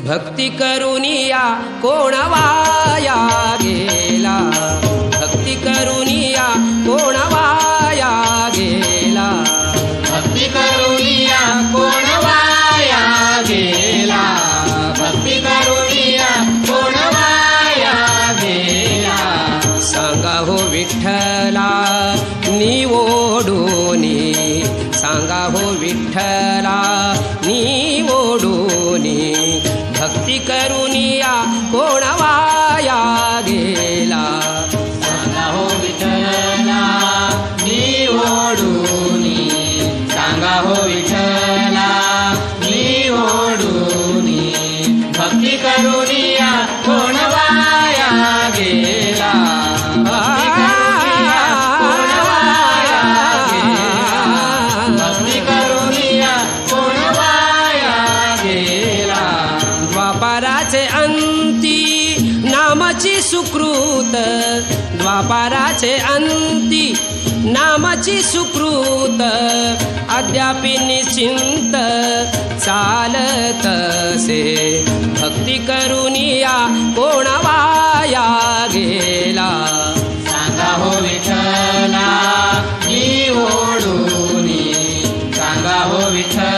भक्ती करुनिया कोण वाया गे? द्वापाराचे अंती नामाची सुकृत अद्यापि निश्चिंत चालत से भक्ती करुनिया कोणा वाया गेला सांगा हो विठ्ठला मी ओढून सांगा हो विठ्ठल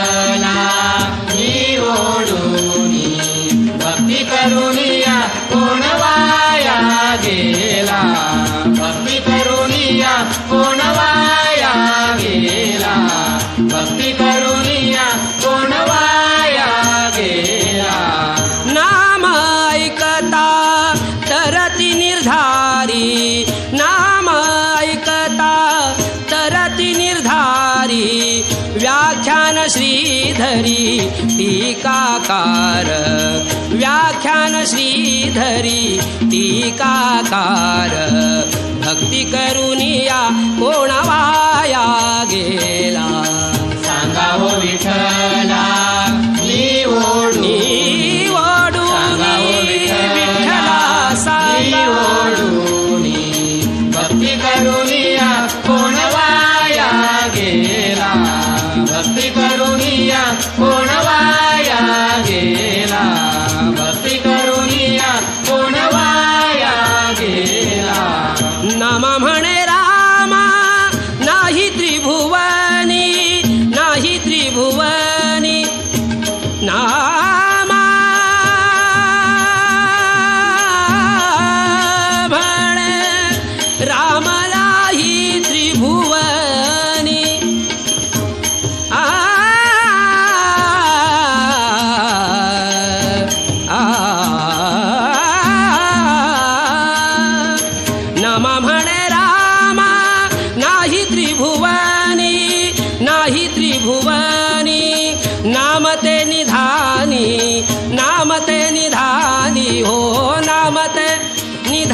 निर्धारी नाम ऐकता तरती निर्धारी व्याख्यान श्रीधरी टीकाकार व्याख्यान श्रीधरी टीकाकार। भक्ती करुनिया कोणवाया गेला? सांगा हो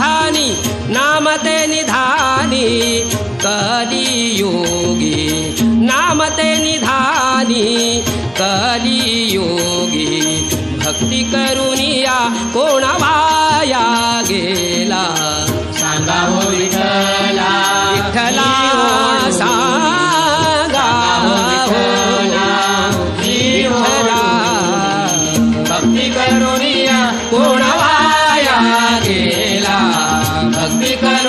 निधानी नामते निधानी कलियोगी। नामते निधानी कलियोगी। भक्ती करुनिया कोणा वाया गेला। सांगा हो विठला विठला सांगा हो विठला भक्ती करुनिया कोणा वाया गेला। Mexicana.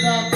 Stop.